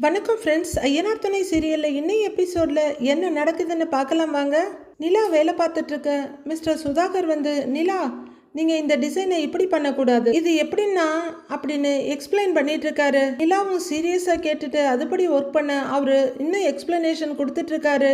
வணக்கம் ஃப்ரெண்ட்ஸ் ஐயனார் துணை சீரியலில் இன்னும் எபிசோடில் என்ன நடக்குதுன்னு பார்க்கலாம் வாங்க. நிலா வேலை பார்த்துட்ருக்க மிஸ்டர் சுதாகர் வந்து நிலா நீங்கள் இந்த டிசைனை இப்படி பண்ணக்கூடாது. இது எப்படின்னா? அப்படின்னு எக்ஸ்பிளைன் பண்ணிகிட்ருக்காரு நிலாவும் சீரியஸாக கேட்டுட்டு அதுபடி ஒர்க் பண்ண. அவர் இன்னும் எக்ஸ்பிளனேஷன் கொடுத்துட்ருக்காரு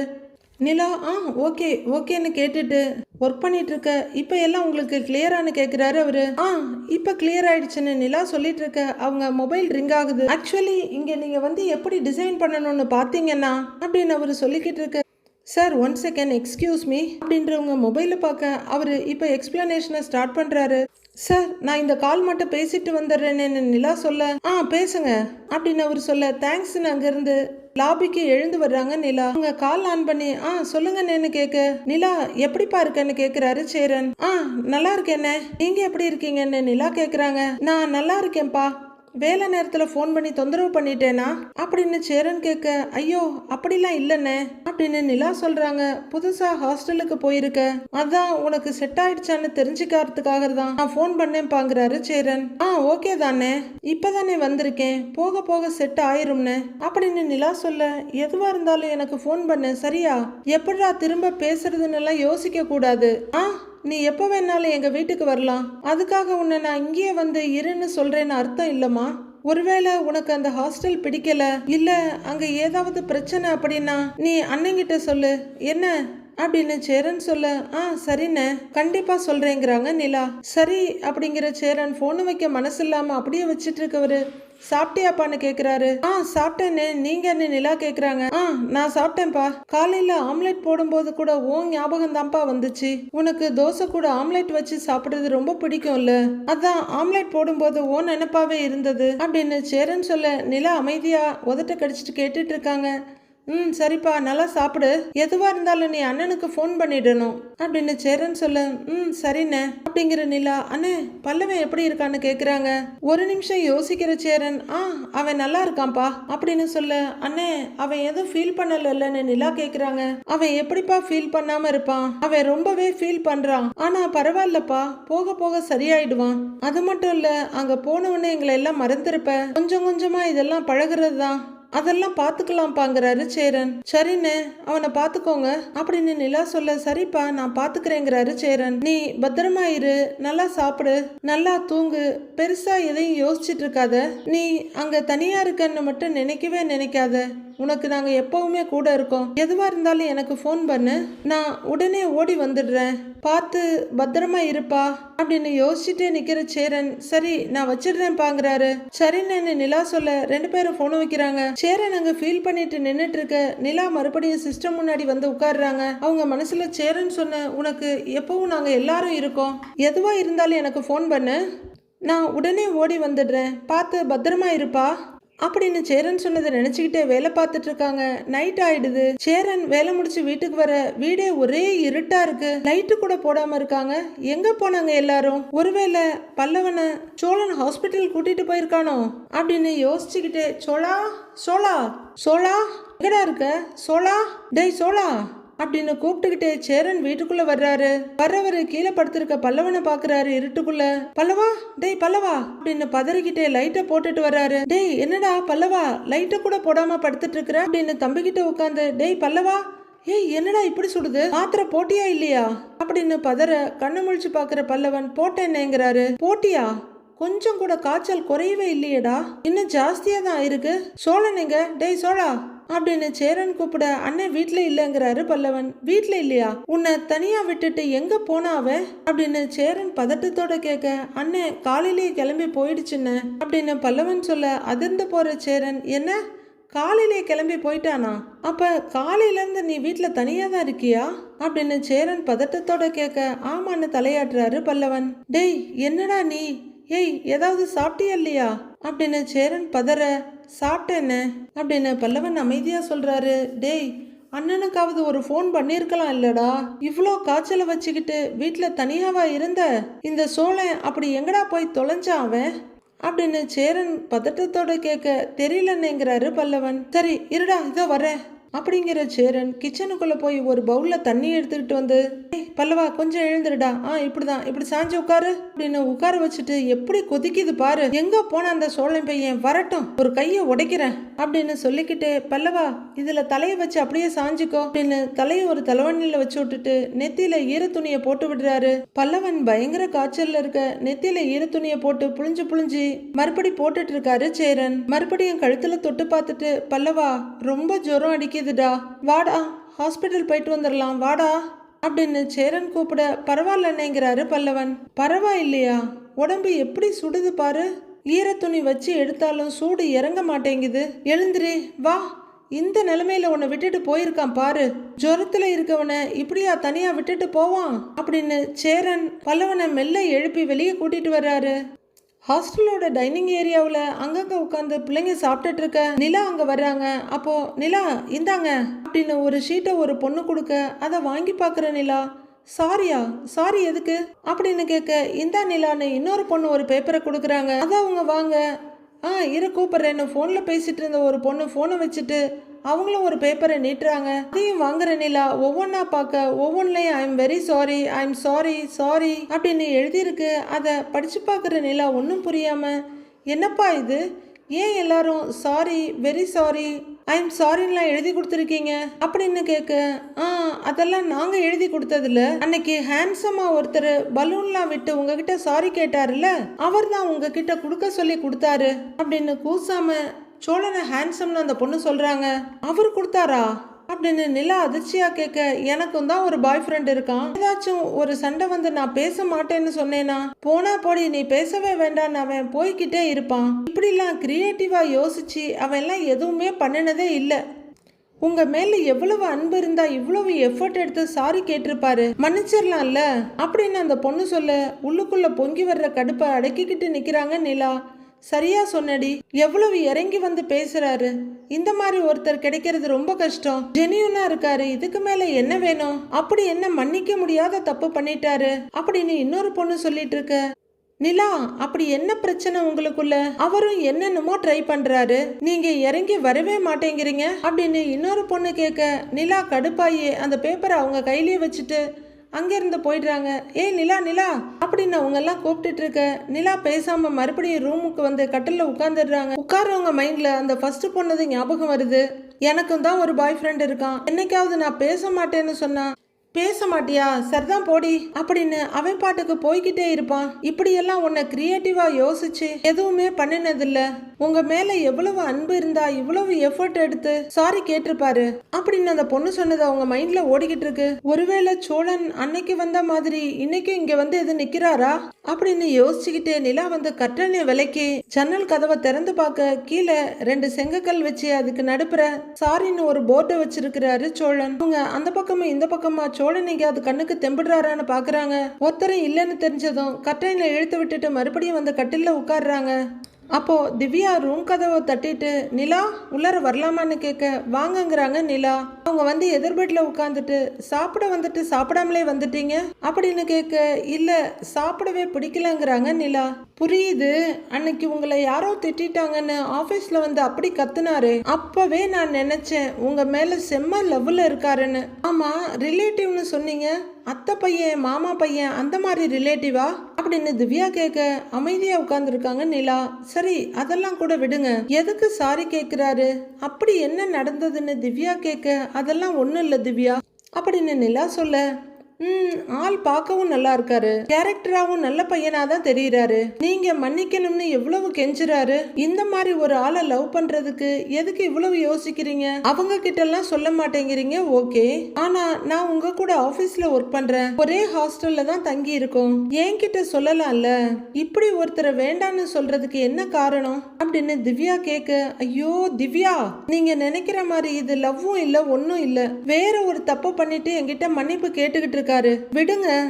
நிலா ஆ ஓகே ஓகேன்னு கேட்டுட்டு ஒர்க் பண்ணிட்டு இருக்க இப்போ எல்லாம் உங்களுக்கு கிளியரானு கேட்குறாரு அவரு. ஆ இப்போ கிளியர் ஆயிடுச்சுன்னு நிலா சொல்லிட்டு இருக்க அவங்க மொபைல் ரிங் ஆகுது. ஆக்சுவலி இங்கே நீங்கள் வந்து எப்படி டிசைன் பண்ணணும்னு பார்த்தீங்கன்னா அப்படின்னு அவர் சொல்லிக்கிட்டு இருக்க sir one second excuse me அப்படின்றவங்க மொபைலை பார்க்க அவர் இப்போ எக்ஸ்பிளனேஷனை ஸ்டார்ட் பண்ணுறாரு சார் நான் இந்த கால் மட்டும் பேசிட்டு வந்துடுறேன்னு நிலா சொல்ல ஆ பேசுங்க அப்படின்னு அவர் சொல்ல தேங்க்ஸ்ன்னு அங்கேருந்து லாபிக்கு எழுந்து வர்றாங்க நிலா. அவங்க கால் ஆன் பண்ணி ஆ சொல்லுங்கண்ணேன்னு கேட்க நிலா எப்படிப்பா இருக்கேன்னு கேக்குறாரு சேரன். ஆ நல்லா இருக்கேண்ணே. நீங்க எப்படி இருக்கீங்கன்னு நிலா கேட்குறாங்க நான் நல்லா இருக்கேன்ப்பா. வேலை நேரத்தில் ஃபோன் பண்ணி தொந்தரவு பண்ணிட்டேனா? அப்படின்னு சேரன் கேட்க ஐயோ அப்படிலாம் இல்லைண்ணே அப்படின்னு நிலா சொல்கிறாங்க புதுசாக ஹாஸ்டலுக்கு போயிருக்க. அதான் உனக்கு செட் ஆயிடுச்சான்னு தெரிஞ்சுக்கிறதுக்காக தான் நான் ஃபோன் பண்ணேன் பாங்குறாரு சேரன். ஆ ஓகே தானே. இப்போதானே வந்திருக்கேன். போக போக செட் ஆயிரும்னே அப்படின்னு நிலா சொல்ல எதுவாக இருந்தாலும் எனக்கு ஃபோன் பண்ணு சரியா? எப்படா திரும்ப பேசுறதுன்னு எல்லாம் யோசிக்க கூடாது ஆ நீ எப்போ வேணாலும் எங்கள் வீட்டுக்கு வரலாம். அதுக்காக உன்னை நான் இங்கேயே வந்து இருன்னு சொல்கிறேன்னு அர்த்தம் இல்லைம்மா. ஒருவேளை உனக்கு அந்த ஹாஸ்டல் பிடிக்கல இல்லை அங்கே ஏதாவது பிரச்சனை அப்படின்னா நீ அண்ணங்கிட்ட சொல்லு. என்ன? அப்படின்னு சேரன் சொல்ல ஆ சரிண்ணே கண்டிப்பா சொல்றேங்கிறாங்க நிலா. சரி அப்படிங்கிற சேரன் ஃபோனு வைக்க மனசு இல்லாம அப்படியே வச்சிட்டு இருக்கவரு சாப்பிட்டியாப்பான்னு கேக்குறாரு. ஆ சாப்பிட்டேன்னு நீங்க என்ன நிலா கேக்குறாங்க? ஆ நான் சாப்பிட்டேன்ப்பா. காலையில ஆம்லெட் போடும்போது கூட ஓ ஞாபகம் தான்ப்பா வந்துச்சு. உனக்கு தோசை கூட ஆம்லெட் வச்சு சாப்பிடுறது ரொம்ப பிடிக்கும்ல. அதான் ஆம்லெட் போடும்போது ஓ நினைப்பாவே இருந்தது. அப்படின்னு சேரன் சொல்ல நிலா அமைதியா உதட்ட கடிச்சிட்டு கேட்டுட்டு இருக்காங்க. ம் சரிப்பா நல்லா சாப்பிடு. எதுவாக இருந்தாலும் நீ அண்ணனுக்கு ஃபோன் பண்ணிடணும். அப்படின்னு சேரன் சொல்ல ம் சரிண்ணே அப்படிங்கிற நிலா அண்ணே பல்லவன் எப்படி இருக்கான்னு கேட்குறாங்க ஒரு நிமிஷம் யோசிக்கிற சேரன் ஆ அவன் நல்லா இருக்கான்ப்பா அப்படின்னு சொல்ல அண்ணே அவன் எதுவும் ஃபீல் பண்ணலன்னு நிலா கேட்குறாங்க அவன் எப்படிப்பா ஃபீல் பண்ணாமல் இருப்பான்? அவன் ரொம்பவே ஃபீல் பண்ணுறான் ஆனால் பரவாயில்லப்பா போக போக சரியாயிடுவான். அது மட்டும் இல்லை அங்கே போனவுடனே எங்களை எல்லாம் மறந்துருப்ப. கொஞ்சம் கொஞ்சமாக இதெல்லாம் பழகுறது தான் அதெல்லாம் பார்த்துக்கலாம்ப்பாங்கிறாரு சேரன். சரிண்ணே அவனை பார்த்துக்கோங்க அப்படின்னு நிலா சொல்ல சரிப்பா நான் பார்த்துக்கிறேங்கிறாரு சேரன். நீ பத்திரமா இரு நல்லா சாப்பிடு நல்லா தூங்கு பெருசா எதையும் யோசிச்சுட்டு இருக்காத. நீ அங்க தனியா இருக்கன்னு மட்டும் நினைக்கவே நினைக்காத. உனக்கு நாங்கள் எப்பவுமே கூட இருக்கோம். எதுவாக இருந்தாலும் எனக்கு ஃபோன் பண்ணு. நான் உடனே ஓடி வந்துடுறேன். பார்த்து பத்திரமா இருப்பா அப்படின்னு யோசிச்சுட்டே நிற்கிற சேரன் சரி நான் வச்சிடுறேன் பாங்குறாரு. சரின்னு நிலா சொல்ல ரெண்டு பேரும் ஃபோன் வைக்கிறாங்க. சேரன் அங்கே ஃபீல் பண்ணிட்டு நின்றுட்டு இருக்க நிலா மறுபடியும் சிஸ்டம் முன்னாடி வந்து உட்காடுறாங்க அவங்க மனசில் சேரன் சொன்ன உனக்கு எப்பவும் நாங்கள் எல்லாரும் இருக்கோம். எதுவாக இருந்தாலும் எனக்கு ஃபோன் பண்ணு. நான் உடனே ஓடி வந்துடுறேன். பார்த்து பத்திரமா இருப்பா? அப்படின்னு சேரன் சொன்னதை நினைச்சுக்கிட்டே வேலை பார்த்துட்டு இருக்காங்க. நைட் ஆயிடுது. சேரன் வேலை முடிச்சு வீட்டுக்கு வர வீடே ஒரே இருட்டா இருக்கு. லைட்டு கூட போடாம இருக்காங்க. எங்க போனாங்க எல்லாரும்? ஒருவேளை பல்லவனை சோழன் ஹாஸ்பிட்டல் கூட்டிட்டு போயிருக்கானோ? அப்படின்னு யோசிச்சுக்கிட்டே சோழா சோழா சோழா எங்கடா இருக்க? சோழா டேய் சோழா. அப்படின்னு கூப்பிட்டுக்கிட்டே சேரன் வீட்டுக்குள்ள வர்றாரு. வர்றவரு கீழே படுத்திருக்க பல்லவனை பாக்குறாரு இருட்டுக்குள்ள. பல்லவா? டேய் பல்லவா? அப்படின்னு பதறிக்கிட்டே லைட்டை போட்டுட்டு வர்றாரு. டேய் என்னடா பல்லவா? லைட்டை கூட போடாம படுத்துட்டு இருக்கிற? அப்படின்னு தம்பிக்கிட்ட உட்காந்து டேய் பல்லவா? ஏய் என்னடா இப்படி சுடுது? மாத்திரை போட்டியா இல்லையா? அப்படின்னு பதற கண்ணு முழிச்சு பாக்குற பல்லவன் போட்டேன்னேங்கிறாரு போட்டியா? கொஞ்சம் கூட காய்ச்சல் குறையவே இல்லையடா. இன்னும் ஜாஸ்தியா தான் இருக்கு. சோழன் எங்க? டேய் சோழா? அப்படின்னு சேரன் கூப்பிட அண்ணன் வீட்டில் இல்லைங்கிறாரு பல்லவன். வீட்டில் இல்லையா? உன்னை தனியா விட்டுட்டு எங்க போனா அப்படின்னு சேரன் பதட்டத்தோட கேட்க அண்ணன் காலையிலேயே கிளம்பி போயிடுச்சுன்னு. அப்படின்னு பல்லவன் சொல்ல அதிர்ந்து போற சேரன் என்ன? காலையிலே கிளம்பி போயிட்டானா? அப்ப காலையிலேருந்து நீ வீட்டில் தனியாக தான் இருக்கியா? அப்படின்னு சேரன் பதட்டத்தோட கேட்க ஆமான்னு தலையாட்டுறாரு பல்லவன். டேய் என்னடா நீ? ஏய் ஏதாவது சாப்பிட்டியா இல்லையா? அப்படின்னு சேரன் பதற சாப்பிட்டேன்னு அப்படின்னு பல்லவன் அமைதியாக சொல்கிறாரு டேய் அண்ணனுக்காவது ஒரு ஃபோன் பண்ணியிருக்கலாம் இல்லடா. இவ்வளோ காய்ச்சலை வச்சுக்கிட்டு வீட்டில் தனியாவா இருந்த இந்த சோழன் அப்படி எங்கடா போய் தொலைஞ்சான் அவன்? அப்படின்னு சேரன் பதட்டத்தோட கேட்க தெரியலன்னுங்கிறாரு பல்லவன். சரி இருடா இதோ வரேன். அப்படிங்கிற சேரன் கிச்சனுக்குள்ளே போய் ஒரு பவுலில் தண்ணி எடுத்துக்கிட்டு வந்து பல்லவா கொஞ்சம் எழுந்துருடா. ஆ இப்படிதான். இப்படி சாஞ்சு உட்காரு. அப்படின்னு உட்கார வச்சுட்டு எப்படி கொதிக்குது பாரு. எங்க போன அந்த சோழன் பையன்? வரட்டும். ஒரு கையை உடைக்கிறேன். அப்படின்னு சொல்லிக்கிட்டு பல்லவா இதுல தலையை வச்சு அப்படியே சாஞ்சுக்கோ. அப்படின்னு தலையை ஒரு தலைவணியில வச்சு விட்டுட்டு நெத்தியில ஈர துணியை போட்டு விடுறாரு. பல்லவன் பயங்கர காய்ச்சல்ல இருக்க நெத்தியில ஈர துணியை போட்டு புழிஞ்சு புழிஞ்சு மறுபடி போட்டுட்டு இருக்காரு சேரன். மறுபடியும் கழுத்துல தொட்டு பார்த்துட்டு பல்லவா ரொம்ப ஜுரம் அடிக்குது. அடிக்குதுடா வாடா ஹாஸ்பிட்டல் போயிட்டு வந்துடலாம் வாடா அப்படின்னு சேரன் கூப்பிட பரவாயில்லன்னேங்கிறாரு பல்லவன். பரவாயில்லையா? உடம்பு எப்படி சுடுது பாரு. ஈர துணி வச்சு எடுத்தாலும் சூடு இறங்க மாட்டேங்குது. எழுந்துரு வா. இந்த நிலைமையில உன்னை விட்டுட்டு போயிருக்கான் பாரு. ஜுரத்துல இருக்கவனை இப்படியா தனியா விட்டுட்டு போவான்? அப்படின்னு சேரன் பல்லவனை மெல்ல எழுப்பி வெளியே கூட்டிட்டு வர்றாரு. ஹாஸ்டலோட டைனிங் ஏரியாவில் அங்கங்கே உட்காந்து பிள்ளைங்க சாப்பிட்டுட்டு இருக்க நிலா அங்கே வர்றாங்க. அப்போ நிலா இந்தாங்க. அப்படின்னு ஒரு ஷீட்டை ஒரு பொண்ணு கொடுக்க அதை வாங்கி பார்க்குற நிலா சாரியா சாரி எதுக்கு? அப்படின்னு கேட்க இந்தா நிலான்னு இன்னொரு பொண்ணு ஒரு பேப்பரை கொடுக்குறாங்க. அதை அவங்க வாங்க. ஆ இரு கூப்பிட்றேன்னு ஃபோனில் பேசிகிட்டு இருந்த ஒரு பொண்ணு ஃபோனை வச்சுட்டு அவங்களும் ஒரு பேப்பரை நீட்டுறாங்க. அதையும் வாங்குற நிலா ஒவ்வொன்றா பார்க்க ஒவ்வொன்றிலையும் I am very sorry I am sorry sorry அப்படின்னு எழுதியிருக்கு. அதை படித்து பார்க்குற நிலா ஒன்றும் புரியாமல் என்னப்பா இது? ஏன் எல்லாரும் sorry very sorry I am சாரின்லாம் எழுதி கொடுத்துருக்கீங்க? அப்படின்னு கேட்க ஆ அதெல்லாம் நாங்கள் எழுதி கொடுத்ததில்ல. அன்னைக்கு ஹேண்ட்ஸமாக ஒருத்தர் பலூன்லாம் விட்டு உங்ககிட்ட சாரி கேட்டாருல்ல அவர் தான் உங்ககிட்ட கொடுக்க சொல்லி கொடுத்தாரு அப்படின்னு கூசாம சோழனை ஹேண்ட்ஸம்னு அந்த பொண்ணு சொல்றாங்க. அவர் கொடுத்தாரா? அப்படின்னு நிலா அதிர்ச்சியா கேட்க எனக்கும் தான் ஒரு பாய் ஃப்ரெண்ட் இருக்கான். ஏதாச்சும் ஒரு சண்டை வந்து நான் பேச மாட்டேன்னு சொன்னேனா? போனா போடி நீ பேசவே வேண்டான்னு அவன் போய்கிட்டே இருப்பான். இப்படிலாம் கிரியேட்டிவா யோசிச்சு அவன் எல்லாம் எதுவுமே பண்ணினதே இல்லை. உங்க மேல எவ்வளவு அன்பு இருந்தா இவ்வளவு எஃபர்ட் எடுத்து சாரி கேட்டிருப்பாரு. மன்னிச்சிடலாம்ல அப்படின்னு அந்த பொண்ணு சொல்ல உள்ளுக்குள்ள பொங்கி வர்ற கடுப்பை அடக்கிக்கிட்டு நிக்கிறாங்க நிலா. சரியா சொன்னடி. எவ்வளவு இறங்கி வந்து பேசுறாரு. இந்த மாதிரி ஒருத்தர் கிடைக்கிறது ரொம்ப கஷ்டம். ஜெனியூனா இருக்காரு. இதுக்கு மேல என்ன வேணும்? அப்படி என்ன மன்னிக்க முடியாத தப்பு பண்ணிட்டாரு. அப்படின்னு இன்னொரு பொண்ணு சொல்லிட்டு இருக்க. நிலா அப்படி என்ன பிரச்சனை உங்களுக்குள்ள? அவரும் என்னென்னமோ ட்ரை பண்றாரு. நீங்க இறங்கி வரவே மாட்டேங்கிறீங்க. அப்படின்னு இன்னொரு பொண்ணு கேட்க நிலா கடுப்பாயி அந்த பேப்பரை அவங்க கையிலேயே வச்சுட்டு அங்கேருந்து போயிடுறாங்க. ஏய் நிலா நிலா அப்படின்னு அவங்க எல்லாம் கூப்பிட்டுட்டு இருக்க நிலா பேசாம மறுபடியும் ரூமுக்கு வந்து கட்டில்ல உட்காந்துடுறாங்க உட்கார்றவங்க மைண்ட்ல அந்த ஃபர்ஸ்ட் பொண்ணது ஞாபகம் வருது. எனக்கும் தான் ஒரு பாய் ஃப்ரெண்ட் இருக்கான். என்னைக்காவது நான் பேச மாட்டேன்னு சொன்னா பேச மாட்டியா சரிதான் போடி. அப்படின்னு அவன் பாட்டுக்கு போய்கிட்டே இருப்பான். இப்படியெல்லாம் உன்னை கிரியேட்டிவா யோசிச்சு எதுவுமே பண்ணினதில்ல. உங்க மேல எவ்வளவு அன்பு இருந்தா இவ்வளவு எஃபர்ட் எடுத்து சாரி கேட்டிருப்பாரு. அப்படின்னு அந்த பொண்ணு சொன்னது அவங்க மைண்ட்ல ஓடிக்கிட்டு இருக்கு. ஒருவேளை சோழன் அன்னைக்கு வந்த மாதிரி இன்னைக்கும் இங்க வந்து எது நிக்கிறாரா? அப்படின்னு யோசிச்சுக்கிட்டே நிலா வந்து கட்டணை விலைக்கு ஜன்னல் கதவை திறந்து பார்க்க கீழே ரெண்டு செங்கக்கல் வச்சு அதுக்கு நடுப்புற சாரின்னு ஒரு போர்டை வச்சிருக்கிறாரு சோழன். அவங்க அந்த பக்கமும் இந்த பக்கமா சோழன் எங்கேயாவது கண்ணுக்கு தெம்பிடுறாரான்னு பாக்குறாங்க. ஒருத்தரும் இல்லைன்னு தெரிஞ்சதும் கட்டையில இழுத்து விட்டுட்டு மறுபடியும் வந்து கட்டில உட்கார்றாங்க. அப்போது திவ்யா ரூம் கதவை தட்டிட்டு நிலா உள்ளார வரலாமான்னு கேட்க வாங்கங்கிறாங்க நிலா. அவங்க வந்து எதிர் உட்காந்துட்டு சாப்பிட வந்துட்டு சாப்பிடாமலே வந்துட்டீங்க? அப்படின்னு கேட்க இல்லை சாப்பிடவே பிடிக்கலங்கிறாங்க நிலா. புரியுது. அன்னைக்கு உங்களை யாரோ திட்டிட்டாங்கன்னு ஆஃபீஸில் வந்து அப்படி கத்துனாரு. அப்பவே நான் நினச்சேன் உங்கள் மேலே செம்ம லவ்வில் இருக்காருன்னு. ஆமாம் ரிலேட்டிவ்னு சொன்னீங்க. அத்தை பையன் மாமா பையன் அந்த மாதிரி ரிலேட்டிவா அப்படின்னு திவ்யா கேட்க அமைதியா உட்கார்ந்துருக்காங்க நிலா. சரி அதெல்லாம் கூட விடுங்க. எதுக்கு சாரி கேட்கிறாரு அப்படி என்ன நடந்ததுன்னு திவ்யா கேட்க அதெல்லாம் ஒன்றும் இல்லை திவ்யா. அப்படின்னு நிலா சொல்ல ஆள் பார்க்கவும் நல்லா இருக்காரு கேரக்டராகவும் நல்ல பையனா தான் தெரியுறாரு. நீங்க மன்னிக்கணும்னு எவ்வளவு கெஞ்சுறாரு? இந்த மாதிரி ஒரு ஆளை லவ் பண்றதுக்கு எதுக்கு இவ்வளவு யோசிக்கிறீங்க? அவங்க கிட்ட எல்லாம் சொல்ல மாட்டேங்கிறீங்க ஓகே. ஆனா நான் உங்க கூட ஆபீஸ்ல ஒர்க் பண்றேன். ஒரே ஹாஸ்டல்ல தான் தங்கி இருக்கோம் என்கிட்ட சொல்லலாம்ல? இப்படி ஒருத்தரை வேண்டான்னு சொல்றதுக்கு என்ன காரணம்? அப்படின்னு திவ்யா கேட்க ஐயோ திவ்யா நீங்க நினைக்கிற மாதிரி இது லவ்வும் இல்ல ஒன்னும் இல்ல. வேற ஒரு தப்பு பண்ணிட்டு என்கிட்ட மன்னிப்பு கேட்டுக்கிட்டு இருக்காரு. விடுங்க.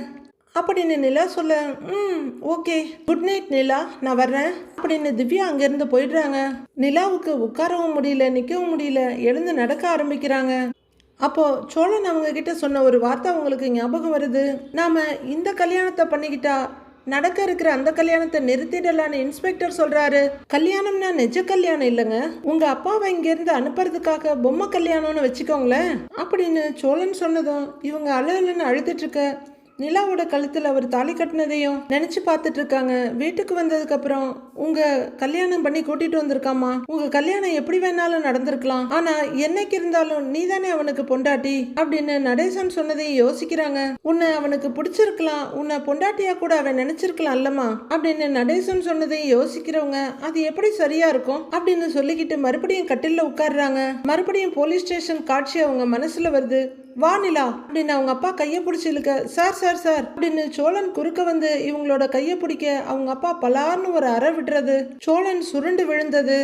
அப்படின்னு நிலா சொல்ல ம் ஓகே. குட் நைட் நிலா நான் வர்றேன். அப்படின்னு திவ்யா அங்கேருந்து போயிடுறாங்க. நிலாவுக்கு உட்காரவும் முடியல நிற்கவும் முடியல. எழுந்து நடக்க ஆரம்பிக்கிறாங்க. அப்போ சோழன் அவங்க கிட்ட சொன்ன ஒரு வார்த்தை அவங்களுக்கு ஞாபகம் வருது. நாம இந்த கல்யாணத்தை பண்ணிக்கிட்டா நடக்க இருக்கிற அந்த கல்யாணத்தை நிறுத்திடலான்னு இன்ஸ்பெக்டர் சொல்றாரு. கல்யாணம்னா நிஜ கல்யாணம் இல்லைங்க. உங்க அப்பாவை இங்கிருந்து அனுப்புறதுக்காக பொம்மை கல்யாணம்னு வச்சுக்கோங்களேன். அப்படின்னு சோழன் சொன்னதும் இவங்க அழுன்னு அழுதுட்டு இருக்க நிலாவோட கழுத்தில் அவர் தாலி கட்டினதையும் நினைச்சு பார்த்துட்டு இருக்காங்க. வீட்டுக்கு வந்ததுக்கு அப்புறம் உங்க கல்யாணம் பண்ணி கூட்டிட்டு வந்திருக்காமா உங்க கல்யாணம் எப்படி வேணாலும் நடந்திருக்கலாம். ஆனா என்னைக்கு இருந்தாலும் நீ தானே அவனுக்கு பொண்டாட்டி? அப்படின்னு நடேசன் சொன்னதையும் யோசிக்கிறாங்க. உன்னை அவனுக்கு பிடிச்சிருக்கலாம். உன்னை பொண்டாட்டியா கூட அவன் நினைச்சிருக்கலாம் அல்லம்மா அப்படின்னு நடேசன் சொன்னதையும் யோசிக்கிறவங்க அது எப்படி சரியா இருக்கும்? அப்படின்னு சொல்லிக்கிட்டு மறுபடியும் கட்டிலில் உட்கார்றாங்க. மறுபடியும் போலீஸ் ஸ்டேஷன் காட்சி அவங்க மனசுல வருது. வா நிலா அப்படின்னு அவங்க அப்பா கையை பிடிச்சி இழுக்க சார் சார் சார் அப்படின்னு சோழன் குறுக்க வந்து இவங்களோட கையை பிடிக்க அவங்க அப்பா பலார்னு ஒரு அறை விடுறது சோழன் சுருண்டு விழுந்தது.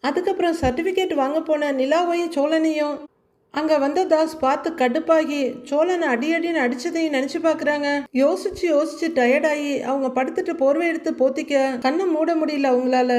அதுக்கப்புறம் சர்டிஃபிகேட் வாங்க போன நிலாவையும் சோழனையும். அங்க வந்த தாஸ் பார்த்து கடுப்பாகி சோழனை அடி அடின்னு அடிச்சதையும் நினைச்சு பாக்குறாங்க. யோசிச்சு யோசிச்சு டயர்டாகி அவங்க படுத்துட்டு போர்வை எடுத்து போத்திக்க கண்ணை மூட முடியல அவங்களால.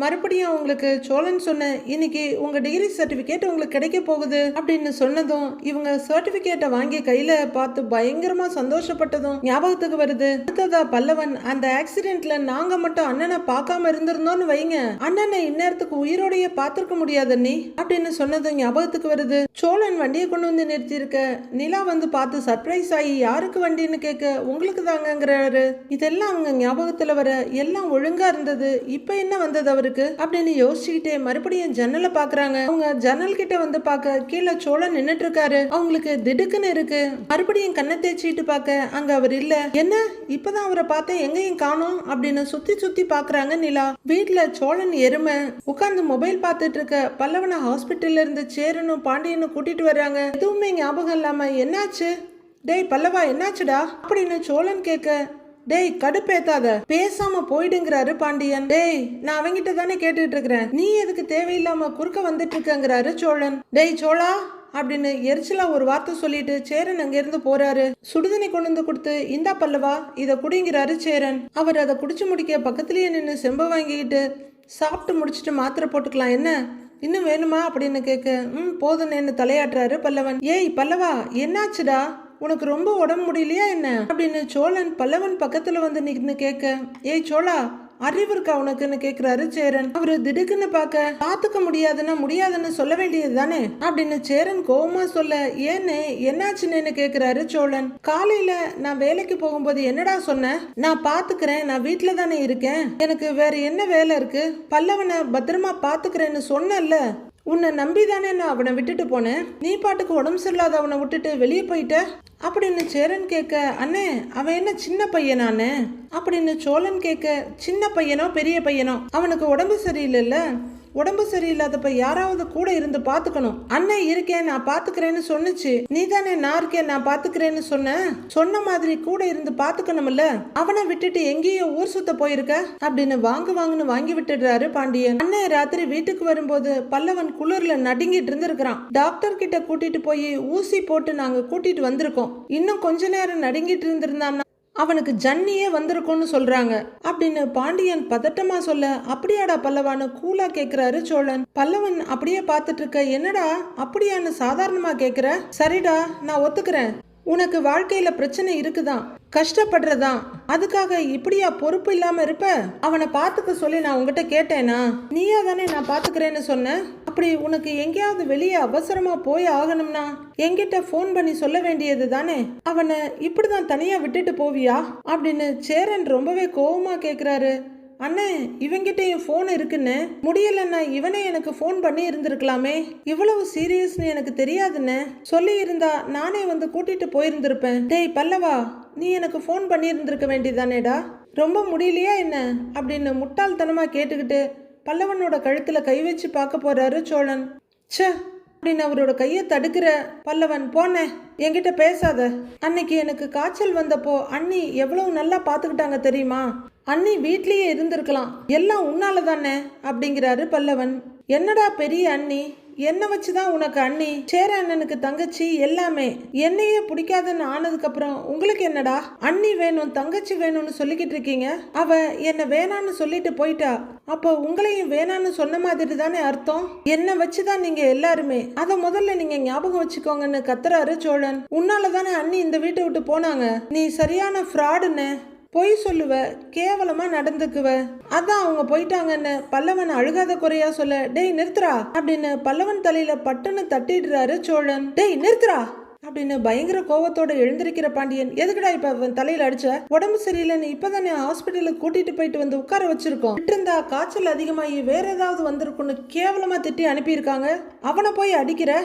மறுபடியும் அவங்களுக்கு சோழன் சொன்ன இன்னைக்கு உங்க டிகிரி சர்டிபிகேட் உங்களுக்கு கிடைக்க போகுது அப்படின்னு சொன்னதும் இவங்க சர்டிபிகேட்டை வாங்கி கையில பார்த்து பயங்கரமா சந்தோஷப்பட்டதும் ஞாபகத்துக்கு வருது. அடுத்ததா பல்லவன் அந்த ஆக்சிடென்ட்ல நாங்க மட்டும் அண்ணனை பார்க்காம இருந்திருந்தோம்னு வைங்க. அண்ணனை இந்நேரத்துக்கு உயிரோடைய பார்த்திருக்க முடியாது நீ அப்படின்னு சொன்னதும் ஞாபகத்துக்கு வருது. சோழன் வண்டியை கொண்டு வந்து நிறுத்தியிருக்க நிலா வந்து பார்த்து சர்ப்ரைஸ் ஆகி யாருக்கு வண்டின்னு கேட்க உங்களுக்கு தாங்கங்கிறாரு. இதெல்லாம் அவங்க ஞாபகத்துல வர எல்லாம் ஒழுங்கா இருந்தது. இப்ப என்ன வந்தது அவர் இருக்கு அப்படின்னு யோசிச்சுக்கிட்டே மறுபடியும் ஜன்னலை பாக்குறாங்க. அவங்க ஜன்னல் கிட்ட வந்து பார்க்க கீழே சோழன் நின்னுட்டு இருக்காரு அவங்களுக்கு திடுக்குன்னு இருக்கு. மறுபடியும் கண்ணை தேய்ச்சிட்டு பார்க்க அங்க அவர் இல்ல. என்ன? இப்பதான் அவரை பார்த்தேன் எங்கேயும் காணும் அப்படின்னு சுத்தி சுத்தி பாக்குறாங்க நிலா. வீட்ல சோழன் எருமை. உட்கார்ந்து மொபைல் பார்த்துட்டு இருக்க பல்லவன ஹாஸ்பிட்டல்ல இருந்து சேரனும் பாண்டியனும் கூட்டிட்டு வர்றாங்க. எதுவுமே ஞாபகம் இல்லாம என்னாச்சு? டேய் பல்லவா என்னாச்சுடா? அப்படின்னு சோழன் கேட்க டேய் கடுப்பேத்தாத. பேசாம போயிடுங்கிறாரு பாண்டியன். டேய் நான் அவங்கிட்ட தானே கேட்டுட்டு இருக்கிறேன் நீ எதுக்கு தேவையில்லாம குறுக்க வந்துட்டு இருக்கங்கிறாரு சோழன். டேய் சோழா அப்படின்னு எரிச்சலா ஒரு வார்த்தை சொல்லிட்டு சேரன் அங்கிருந்து போறாரு. சுடுதண்ணி கொண்டு வந்து கொடுத்து இந்தா பல்லவா இதை குடிங்கிறாரு சேரன். அவர் அதை குடிச்சு முடிக்க பக்கத்துலயே நின்று செம்ப வாங்கிக்கிட்டு சாப்பிட்டு முடிச்சிட்டு மாத்திரை போட்டுக்கலாம் என்ன? இன்னும் வேணுமா? அப்படின்னு கேட்க ம் போதுன்னு தலையாட்டுறாரு பல்லவன். ஏய் பல்லவா என்னாச்சுடா? உனக்கு ரொம்ப உடம்பு முடியலையா என்ன? அப்படின்னு சோழன் பல்லவன் பக்கத்துல வந்து நின்று கேட்க ஏய் சோழா அறிவு இருக்கா உனக்குன்னு? கேக்குறாரு சேரன். அவரு திடுக்குன்னு பார்க்க பாத்துக்க முடியாதுன்னா முடியாதுன்னு சொல்ல வேண்டியது தானே? அப்படின்னு சேரன் கோவமா சொல்ல ஏன்னு என்னாச்சுன்னு? கேக்குறாரு சோழன். காலையில நான் வேலைக்கு போகும்போது என்னடா சொன்ன? நான் பாத்துக்கிறேன் நான் வீட்டுல தானே இருக்கேன். எனக்கு வேற என்ன வேலை இருக்கு? பல்லவனை பத்திரமா பாத்துக்கிறேன்னு சொன்னேன்ல உன்னை நம்பி தானே நான் அவனை விட்டுட்டு போனேன்? நீ பாட்டுக்கு உடம்பு சரியில்லாத அவனை விட்டுட்டு வெளியே போயிட்ட? அப்படின்னு சேரன் கேட்க அண்ணே அவன் என்ன சின்ன பையனானே? அப்படின்னு சோழன் கேட்க சின்ன பையனோ பெரிய பையனோ? அவனுக்கு உடம்பு சரியில்லைல்ல? உடம்பு சரியில்லாதப்ப யாராவது கூட இருந்து பாத்துக்கணும். அண்ணன் இருக்கேன் நான் பாத்துக்கிறேன்னு சொன்னுச்சு. நீ தானே நான் இருக்கேன் நான் பாத்துக்கிறேன்னு சொன்ன? சொன்ன மாதிரி கூட இருந்து பாத்துக்கணும்ல? அவனை விட்டுட்டு எங்கேயோ ஊர் சுத்த போயிருக்க? அப்படின்னு வாங்கு வாங்குன்னு வாங்கி விட்டுடுறாரு பாண்டியன். அண்ணன் ராத்திரி வீட்டுக்கு வரும்போது பல்லவன் குளிர்ல நடுங்கிட்டு இருந்திருக்கிறான். டாக்டர் கிட்ட கூட்டிட்டு போய் ஊசி போட்டு நாங்க கூட்டிட்டு வந்திருக்கோம். இன்னும் கொஞ்ச நேரம் நடுங்கிட்டு இருந்திருந்தான்னா அவனுக்கு ஜன்னியே வந்திருக்கும்னு சொல்றாங்க. அப்படின்னு பாண்டியன் பதட்டமா சொல்ல அப்படியாடா பல்லவான்னு கூலா கேக்குறாரு சோழன். பல்லவன் அப்படியே பார்த்துட்டு இருக்க என்னடா அப்படியான்னு சாதாரணமா கேக்குற? சரிடா நான் ஒத்துக்கிறேன். உனக்கு வாழ்க்கையில பிரச்சனை இருக்குதான். கஷ்டப்படுறதான். அதுக்காக இப்படியா பொறுப்பு இல்லாம இருப்ப? அவனை பாத்துக்க சொல்லி நான் உங்ககிட்ட கேட்டேனா? நீயா தானே நான் பாத்துக்கிறேன்னு சொன்ன? அப்படி உனக்கு எங்கேயாவது வெளியே அவசரமா போய் ஆகணும்னா? என்கிட்ட ஃபோன் பண்ணி சொல்ல வேண்டியது தானே? அவனை இப்படிதான் தனியா விட்டுட்டு போவியா? அப்படின்னு சேரன் ரொம்பவே கோவமா கேக்குறாரு. அண்ணே இவங்கிட்டயும் ஃபோன் இருக்குன்னு. முடியலன்னா இவனே எனக்கு ஃபோன் பண்ணி இருந்திருக்கலாமே இவ்வளவு சீரியஸ்னு எனக்கு தெரியாதுன்னு சொல்லி இருந்தா நானே வந்து கூட்டிட்டு போயிருந்திருப்பேன். டேய் பல்லவா நீ எனக்கு ஃபோன் பண்ணியிருந்திருக்க வேண்டியதானேடா ரொம்ப முடியலையா என்ன? அப்படின்னு முட்டாள்தனமாக கேட்டுக்கிட்டு பல்லவனோட கழுத்தில் கை வச்சு பார்க்க போறாரு சோழன். ச்சே அப்படின்னு அவரோட கையை தடுக்கிற பல்லவன் போனேன் என்கிட்ட பேசாத. அன்னைக்கு எனக்கு காய்ச்சல் வந்தப்போ அண்ணி எவ்வளவு நல்லா பார்த்துக்கிட்டாங்க தெரியுமா? அண்ணி வீட்லயே இருந்திருக்கலாம். எல்லாம் உன்னால தானே அப்படிங்கிறாரு பல்லவன். என்னடா பெரிய அண்ணி? என்ன வச்சுதான் உனக்கு அண்ணி? சேர அண்ணனுக்கு தங்கச்சி எல்லாமே. என்னையே பிடிக்காதுன்னு ஆனதுக்கு அப்புறம் உங்களுக்கு என்னடா? அண்ணி வேணும் தங்கச்சி வேணும்னு சொல்லிக்கிட்டு இருக்கீங்க? அவ என்ன வேணான்னு சொல்லிட்டு போயிட்டா. அப்போ உங்களையும் வேணான்னு சொன்ன மாதிரி தானே அர்த்தம்? என்ன வச்சுதான் நீங்க எல்லாருமே. அதை முதல்ல நீங்க ஞாபகம் வச்சுக்கோங்கன்னு கத்துறாரு சோழன். உன்னால தானே அண்ணி இந்த வீட்டை விட்டு போனாங்க. நீ சரியான ஃப்ராடுன்னு பொய் சொல்லுவ கேவலமா நடந்துக்குவ. அதான் அவங்க போயிட்டாங்கன்னு பல்லவன் அழுகாத குறையா சொல்ல டேய் நிறுத்துறா அப்படின்னு பல்லவன் தலையில பட்டுன்னு தட்டிடுறாரு சோழன். டேய் நிறுத்துறா அப்படின்னு பயங்கர கோவத்தோட எழுந்திருக்கிற பாண்டியன் எதுக்குடா இப்ப அவன் தலையில அடிச்ச? உடம்பு சரியில்லைன்னு இப்பதானே ஹாஸ்பிட்டலுக்கு கூட்டிட்டு போயிட்டு வந்து உட்கார வச்சிருக்கோம். இருந்தா காய்ச்சல் அதிகமாகி வேற ஏதாவது வந்திருக்குன்னு கேவலமா திட்டி அனுப்பியிருக்காங்க. அவனை போய் அடிக்கிற?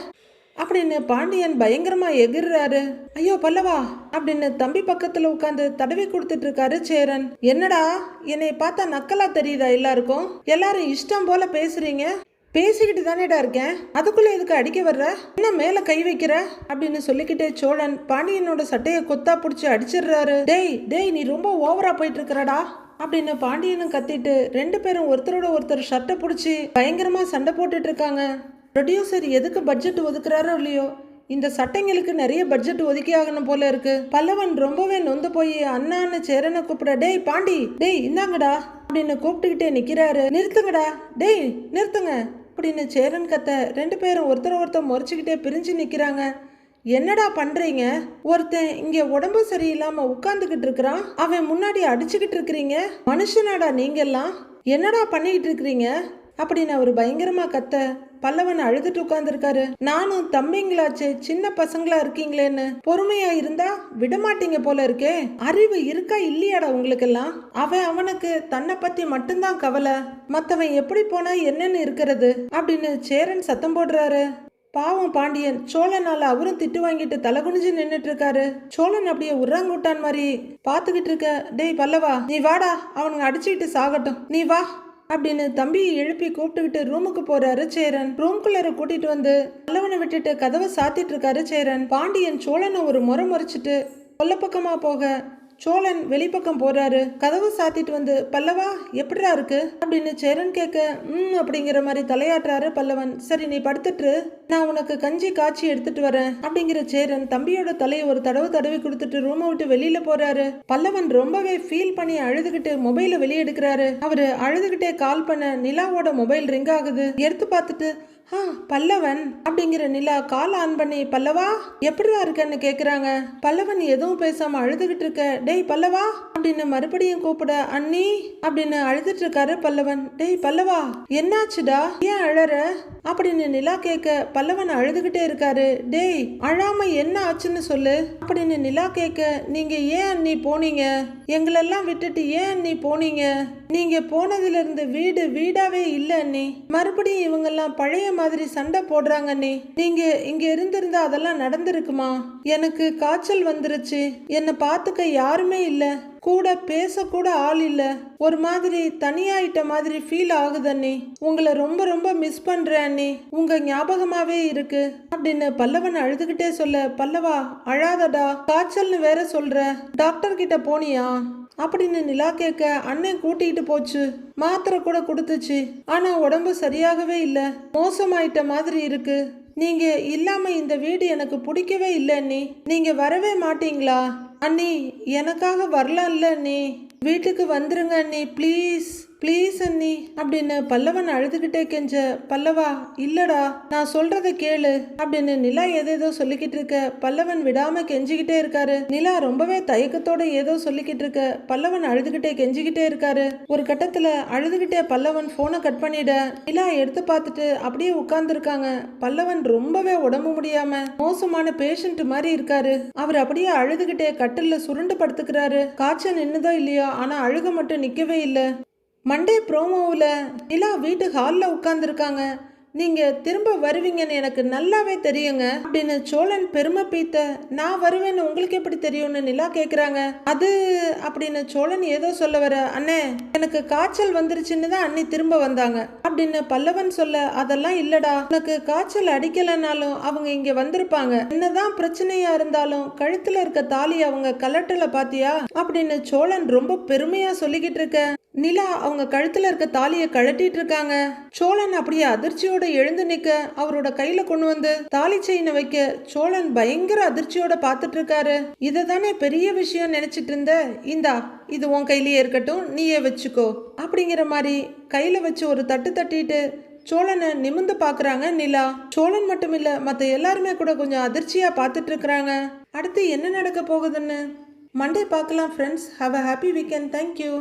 அப்படின்னு பாண்டியன் பயங்கரமா எகிர்றாரு. ஐயோ பல்லவா அப்படின்னு தம்பி பக்கத்துல உட்காந்து தடவி கொடுத்துட்டு இருக்காரு சேரன். என்னடா என்னை பார்த்தா நக்கலா தெரியுதா எல்லாருக்கும்? எல்லாரும் இஷ்டம் போல பேசுறீங்க. பேசிக்கிட்டு தானேடா இருக்கேன். அதுக்குள்ள எதுக்கு அடிக்க வர்ற? என்ன மேல கை வைக்கிற? அப்படின்னு சொல்லிக்கிட்டே சோழன் பாண்டியனோட சட்டையை கொத்தா பிடிச்சி அடிச்சிடுறாரு. டேய் டேய் நீ ரொம்ப ஓவரா போயிட்டு இருக்கிறடா அப்படின்னு பாண்டியனும் கத்திட்டு ரெண்டு பேரும் ஒருத்தரோட ஒருத்தர் ஷர்ட்டை பிடிச்சி பயங்கரமா சண்டை போட்டுட்டு இருக்காங்க. ப்ரொடியூசர் எதுக்கு பட்ஜெட் ஒதுக்குறாரோ இல்லையோ இந்த சட்டைங்களுக்கு நிறைய பட்ஜெட் ஒதுக்கி ஆகணும் போல இருக்கு. பல்லவன் ரொம்பவே நொந்து போய் அண்ணான்னு சேரனை கூப்பிட டேய் பாண்டி டேய் இந்தாங்கடா அப்படின்னு கூப்பிட்டுக்கிட்டே நிக்கிறாரு. நிறுத்துங்கடா டேய் நிறுத்துங்க அப்படின்னு சேரன் கத்த ரெண்டு பேரும் ஒருத்தர் ஒருத்தர் முறைச்சிக்கிட்டே பிரிஞ்சு நிக்கிறாங்க. என்னடா பண்றீங்க? ஒருத்தன் இங்க உடம்பு சரியில்லாம உட்கார்ந்துகிட்டு இருக்கிறான். அவன் முன்னாடி அடிச்சுக்கிட்டு இருக்கிறீங்க. மனுஷனாடா நீங்கெல்லாம். என்னடா பண்ணிக்கிட்டு இருக்கிறீங்க? அப்படின்னு அவர் பயங்கரமா கத்த பல்லவன் அழுதுட்டு உட்கார்ந்துருக்காரு. நானும் தம்பிங்களாச்சு சின்ன பசங்களா இருக்கீங்களேன்னு. பொறுமையா இருந்தா விடமாட்டீங்க போல இருக்கே. அறிவு இருக்கா இல்லையாடா உங்களுக்கெல்லாம்? அவன் அவனுக்கு தன்னை பத்தி மட்டும்தான் கவலை. மத்தவன் எப்படி போனா என்னன்னு இருக்கிறது அப்படின்னு சேரன் சத்தம் போடுறாரு. பாவம் பாண்டியன் சோழனால அவரும் திட்டு வாங்கிட்டு தலை குனிஞ்சு நின்னுட்டு இருக்காரு சோழன் அப்படியே உர்றாங்கூட்டான் மாதிரி பாத்துக்கிட்டு இருக்க டேய் பல்லவா நீ வாடா அவனுங்க அடிச்சுக்கிட்டு சாகட்டும். நீ வா. அப்படின்னு தம்பியை எழுப்பி கூப்பிட்டுக்கிட்டு ரூமுக்கு போறாரு சேரன். ரூம்குள்ளார கூட்டிட்டு வந்து பல்லவனை விட்டுட்டு கதவை சாத்திட்டு இருக்காரு சேரன். பாண்டியன் சோழனை ஒரு முறை முறைச்சிட்டு கொல்ல பக்கமா போக சோழன் வெளிப்பக்கம் போறாரு. கதவை சாத்திட்டு வந்து பல்லவா எப்படிடா இருக்கு? அப்படின்னு சேரன் கேட்க ம் அப்படிங்கிற மாதிரி தலையாட்டுறாரு பல்லவன். சரி நீ படுத்துட்டு நான் உனக்கு கஞ்சி காய்ச்சி எடுத்துட்டு வரேன் அப்படிங்கிற சேரன் தம்பியோட தலையை ஒரு தடவை தடவி கொடுத்துட்டு ரூமை விட்டு வெளியில போறாரு. பல்லவன் ரொம்பவே ஃபீல் பண்ணி அழுதுகிட்டு மொபைலை வெளியே எடுக்கிறாரு. அவரு அழுதுகிட்டே கால் பண்ண நிலாவோட மொபைல் ரிங் ஆகுது. எடுத்து பார்த்துட்டு ஆ பல்லவன் அப்படிங்கிற நிலா கால் ஆன் பண்ணி பல்லவா எப்படிடா இருக்கன்னு கேட்குறாங்க பல்லவன் எதுவும் பேசாம அழுதுகிட்டு இருக்க டேய் பல்லவா அப்படின்னு மறுபடியும் கூப்பிட அண்ணி அப்படின்னு அழுதுட்டு இருக்காரு பல்லவன். டேய் பல்லவா என்னாச்சுடா? ஏன் அழற? அப்படின்னு நிலா கேட்க பல்லவன் அழுதுகிட்டே இருக்காரு. டேய் அழாம என்ன ஆச்சுன்னு சொல்லு அப்படின்னு நிலா கேட்க நீங்க ஏன் அண்ணி போனீங்க? எங்களெல்லாம் விட்டுட்டு ஏன் அண்ணி போனீங்க? நீங்க போனதிலிருந்து வீடு வீடாவே இல்ல அண்ணே. மறுபடியும் இவங்கெல்லாம் பழைய மாதிரி சண்டை போடுறாங்க அண்ணே நீங்க இங்க இருந்திருந்தா அதெல்லாம் நடந்திருக்குமா? எனக்கு காய்ச்சல் வந்துருச்சு. என்னை பார்த்துக்க யாருமே இல்ல. கூட பேசக்கூட ஆள் இல்ல. ஒரு மாதிரி தனியாயிட்ட மாதிரி ஃபீல் ஆகுது அண்ணி உங்களை ரொம்ப ரொம்ப மிஸ் பண்ணுறேன் அண்ணி. உங்க ஞாபகமாவே இருக்கு. அப்படின்னு பல்லவன் அழுதுகிட்டே சொல்ல பல்லவா அழாதடா. காய்ச்சல்னு வேற சொல்ற. டாக்டர் கிட்ட போனியா? அப்படின்னு நிலா கேட்க அண்ணன் கூட்டிகிட்டு போச்சு. மாத்திரை கூட கொடுத்துச்சு. ஆனால் உடம்பு சரியாகவே இல்லை. மோசமாயிட்ட மாதிரி இருக்கு. நீங்க இல்லாம இந்த வீடு எனக்கு பிடிக்கவே இல்லை அண்ணி. நீங்க வரவே மாட்டீங்களா? அண்ணி எனக்காக வரலாம்ல அண்ணி. வீட்டுக்கு வந்துருங்க அண்ணி ப்ளீஸ் ப்ளீஸ் அண்ணி அப்படின்னு பல்லவன் அழுதுகிட்டே கெஞ்ச பல்லவா இல்லடா நான் சொல்றத கேளு அப்படின்னு நிலா ஏதேதோ சொல்லிக்கிட்டு இருக்க பல்லவன் விடாம கெஞ்சிக்கிட்டே இருக்காரு. நிலா ரொம்பவே தயக்கத்தோட ஏதோ சொல்லிக்கிட்டு இருக்க பல்லவன் அழுதுகிட்டே கெஞ்சிக்கிட்டே இருக்காரு. ஒரு கட்டத்துல அழுதுகிட்டே பல்லவன் போனை கட் பண்ணிட நிலா எடுத்து பார்த்துட்டு அப்படியே உட்கார்ந்துருக்காங்க. பல்லவன் ரொம்பவே உடம்பு முடியாம மோசமான பேஷண்ட் மாதிரி இருக்காரு. அவர் அப்படியே அழுதுகிட்டே கட்டில்ல சுருண்டு படுத்துக்கிறாரு. காய்ச்சல் நின்னுதோ இல்லையோ ஆனா அழுக மட்டும் நிக்கவே இல்லை. மண்டே ப்ரோமோவில் நிலா வீட்டு ஹாலில் உட்காந்துருக்காங்க நீங்கள் திரும்ப வருவீங்கன்னு எனக்கு நல்லாவே தெரியுங்க. அப்படின்னு சோழன் பெருமை பீத்த நான் வருவேன்னு உங்களுக்கு எப்படி தெரியும்னு நிலா கேட்குறாங்க அது அப்படின்னு சோழன் ஏதோ சொல்ல வர அண்ணே எனக்கு காய்ச்சல் வந்துருச்சுன்னு தான் அண்ணி திரும்ப வந்தாங்க. அப்படின்னு பல்லவன் சொல்ல அதெல்லாம் இல்லடா. உனக்கு காய்ச்சல் அடிக்கலைனாலும் அவங்க இங்கே வந்திருப்பாங்க. என்னதான் பிரச்சனையா இருந்தாலும் கழுத்தில் இருக்க தாலி அவங்க கலட்டில் பாத்தியா? அப்படின்னு சோழன் ரொம்ப பெருமையா சொல்லிக்கிட்டு இருக்க. நிலா அவங்க கழுத்தில் இருக்க தாலியை கழட்டிட்டு இருக்காங்க. சோழன் அப்படியே அதிர்ச்சியோட எழுந்து நிக்க அவரோட கையில கொண்டு வந்து தாலி செயினை வைக்க சோழன் பயங்கர அதிர்ச்சியோட பார்த்துட்டு இருக்காரு. இதை தானே பெரிய விஷயம் நினைச்சிட்டு இருந்த? இந்தா இது உன் கையிலேயே இருக்கட்டும் நீயே வச்சுக்கோ. அப்படிங்கிற மாதிரி கையில வச்சு ஒரு தட்டு தட்டிட்டு சோழனை நிமிந்து பார்க்குறாங்க நிலா. சோழன் மட்டும் இல்ல மற்ற எல்லாருமே கூட கொஞ்சம் அதிர்ச்சியா பார்த்துட்டு இருக்கிறாங்க. அடுத்து என்ன நடக்க போகுதுன்னு? மண்டே பார்க்கலாம் friends have a happy weekend thank you